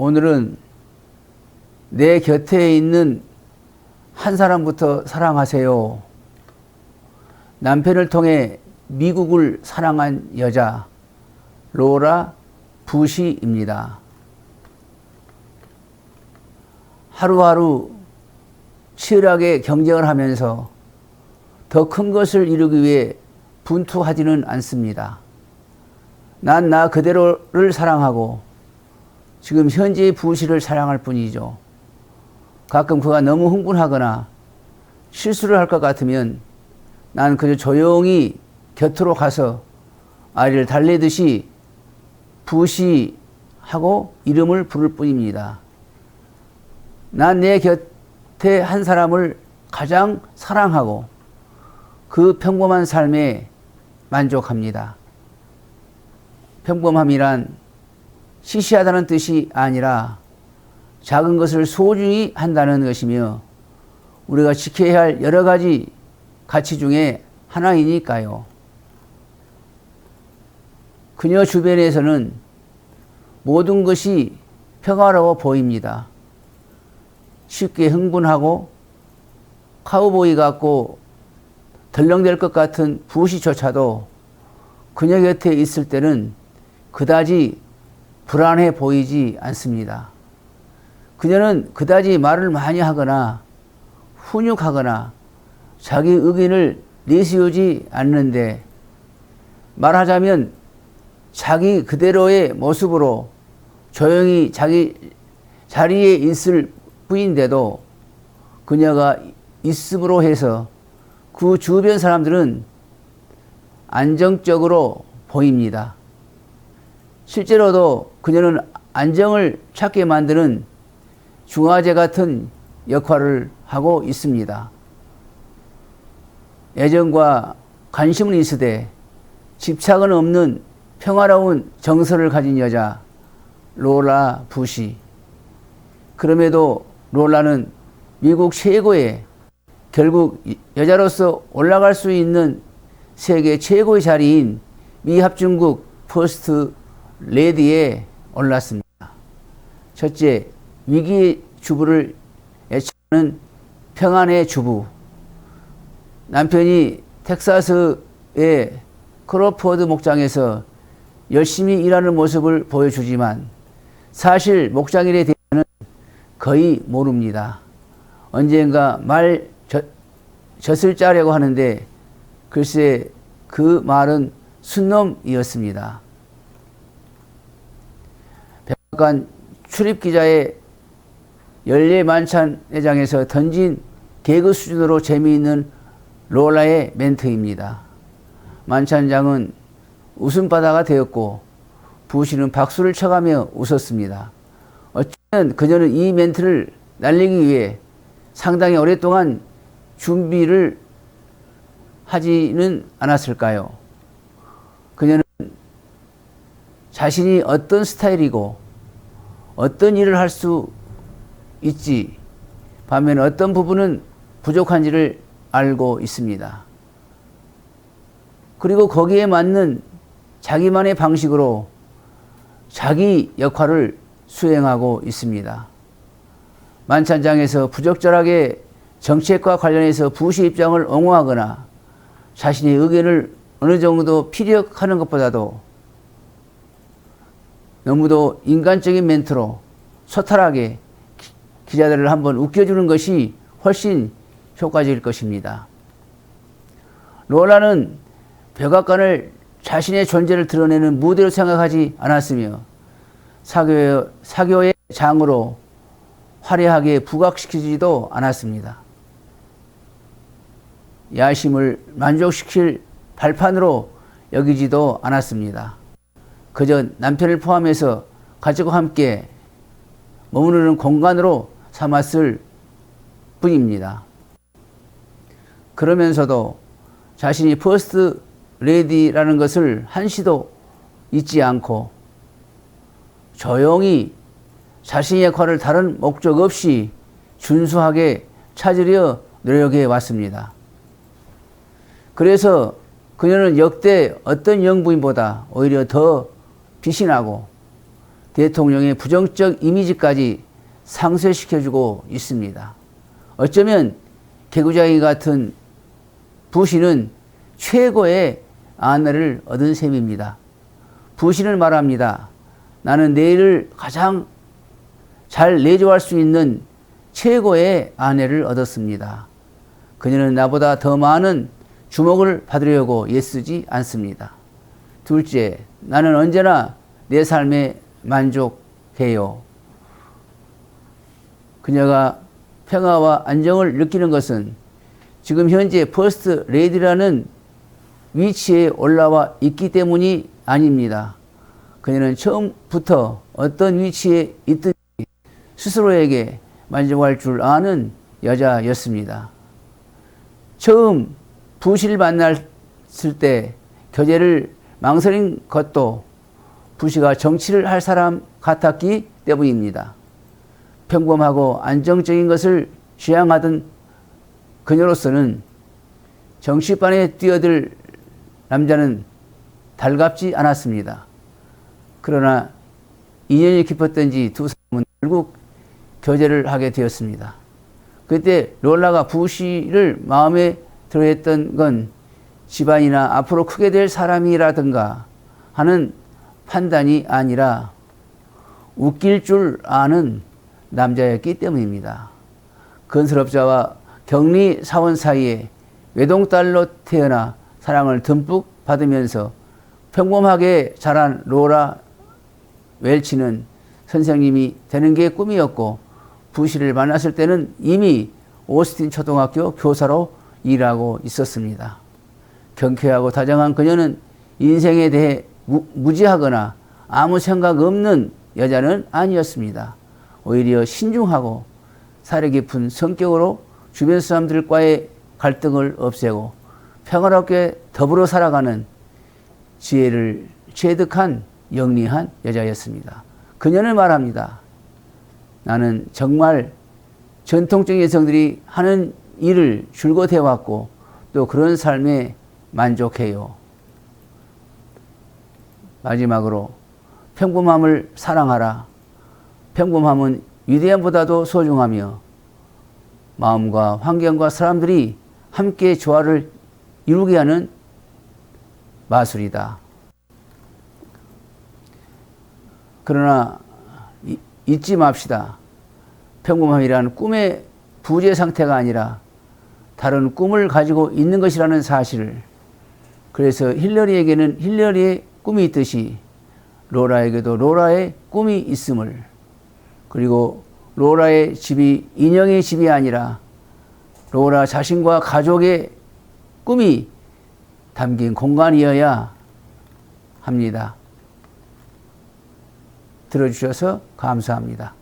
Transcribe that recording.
오늘은 내 곁에 있는 한 사람부터 사랑하세요. 남편을 통해 미국을 사랑한 여자 로라 부시입니다. 하루하루 치열하게 경쟁을 하면서 더 큰 것을 이루기 위해 분투하지는 않습니다. 난 나 그대로를 사랑하고 지금 현재의 부시를 사랑할 뿐이죠. 가끔 그가 너무 흥분하거나 실수를 할 것 같으면 난 그저 조용히 곁으로 가서 아이를 달래듯이 부시하고 이름을 부를 뿐입니다. 난 내 곁에 한 사람을 가장 사랑하고 그 평범한 삶에 만족합니다. 평범함이란 시시하다는 뜻이 아니라 작은 것을 소중히 한다는 것이며 우리가 지켜야 할 여러 가지 가치 중에 하나이니까요. 그녀 주변에서는 모든 것이 평화로워 보입니다. 쉽게 흥분하고 카우보이 같고 덜렁댈 것 같은 부시조차도 그녀 곁에 있을 때는 그다지 불안해 보이지 않습니다. 그녀는 그다지 말을 많이 하거나 훈육하거나 자기 의견을 내세우지 않는데 말하자면 자기 그대로의 모습으로 조용히 자기 자리에 있을 뿐인데도 그녀가 있음으로 해서 그 주변 사람들은 안정적으로 보입니다. 실제로도 그녀는 안정을 찾게 만드는 중화제 같은 역할을 하고 있습니다. 애정과 관심은 있으되 집착은 없는 평화로운 정서를 가진 여자 로라 부시. 그럼에도 롤라는 미국 최고의 결국 여자로서 올라갈 수 있는 세계 최고의 자리인 미합중국 퍼스트 레디에 올랐습니다. 첫째, 위기의 주부를 애청하는 평안의 주부. 남편이 텍사스의 크로포드 목장에서 열심히 일하는 모습을 보여주지만 사실 목장일에 대해서는 거의 모릅니다. 언젠가 말 젖, 젖을 짜려고 하는데 글쎄 그 말은 순놈이었습니다. 백악관 출입 기자의 연례 만찬 회장에서 던진 개그 수준으로 재미있는 롤라의 멘트입니다. 만찬장은 웃음바다가 되었고 부시는 박수를 쳐가며 웃었습니다. 어쩌면 그녀는 이 멘트를 날리기 위해 상당히 오랫동안 준비를 하지는 않았을까요? 그녀는 자신이 어떤 스타일이고 어떤 일을 할 수 있지 반면 어떤 부분은 부족한지를 알고 있습니다. 그리고 거기에 맞는 자기만의 방식으로 자기 역할을 수행하고 있습니다. 만찬장에서 부적절하게 정책과 관련해서 부시 입장을 옹호하거나 자신의 의견을 어느 정도 피력하는 것보다도 너무도 인간적인 멘트로 소탈하게 기자들을 한번 웃겨주는 것이 훨씬 효과적일 것입니다. 로라는 백악관을 자신의 존재를 드러내는 무대로 생각하지 않았으며 사교, 사교의 장으로 화려하게 부각시키지도 않았습니다. 야심을 만족시킬 발판으로 여기지도 않았습니다. 그저 남편을 포함해서 가족과 함께 머무르는 공간으로 삼았을 뿐입니다. 그러면서도 자신이 퍼스트 레디라는 것을 한시도 잊지 않고 조용히 자신의 역할을 다른 목적 없이 준수하게 찾으려 노력해 왔습니다. 그래서 그녀는 역대 어떤 영부인보다 오히려 더 나고 대통령의 부정적 이미지까지 상쇄시켜주고 있습니다. 어쩌면 개구장이 같은 부시는 최고의 아내를 얻은 셈입니다. 부시는 말합니다. 나는 내일을 가장 잘 내조할 수 있는 최고의 아내를 얻었습니다. 그녀는 나보다 더 많은 주목을 받으려고 애쓰지 않습니다. 둘째, 나는 언제나 내 삶에 만족해요. 그녀가 평화와 안정을 느끼는 것은 지금 현재 퍼스트 레이디라는 위치에 올라와 있기 때문이 아닙니다. 그녀는 처음부터 어떤 위치에 있든지 스스로에게 만족할 줄 아는 여자였습니다. 처음 부시를 만났을 때 교제를 망설인 것도 부시가 정치를 할 사람 같았기 때문입니다. 평범하고 안정적인 것을 지향하던 그녀로서는 정치반에 뛰어들 남자는 달갑지 않았습니다. 그러나 인연이 깊었던지 두 사람은 결국 교제를 하게 되었습니다. 그때 롤라가 부시를 마음에 들어했던 건 집안이나 앞으로 크게 될 사람이라든가 하는 판단이 아니라 웃길 줄 아는 남자였기 때문입니다. 건설업자와 격리 사원 사이에 외동딸로 태어나 사랑을 듬뿍 받으면서 평범하게 자란 로라 웰치는 선생님이 되는 게 꿈이었고 부시를 만났을 때는 이미 오스틴 초등학교 교사로 일하고 있었습니다. 경쾌하고 다정한 그녀는 인생에 대해 무, 무지하거나 아무 생각 없는 여자는 아니었습니다. 오히려 신중하고 사려 깊은 성격으로 주변 사람들과의 갈등을 없애고 평화롭게 더불어 살아가는 지혜를 체득한 영리한 여자였습니다. 그녀는 말합니다. 나는 정말 전통적인 여성들이 하는 일을 줄곧 해왔고 또 그런 삶에 만족해요. 마지막으로 평범함을 사랑하라. 평범함은 위대함보다도 소중하며 마음과 환경과 사람들이 함께 조화를 이루게 하는 마술이다. 그러나 잊지 맙시다. 평범함이라는 꿈의 부재 상태가 아니라 다른 꿈을 가지고 있는 것이라는 사실을 그래서 힐러리에게는 힐러리의 꿈이 있듯이 로라에게도 로라의 꿈이 있음을 그리고 로라의 집이 인형의 집이 아니라 로라 자신과 가족의 꿈이 담긴 공간이어야 합니다. 들어주셔서 감사합니다.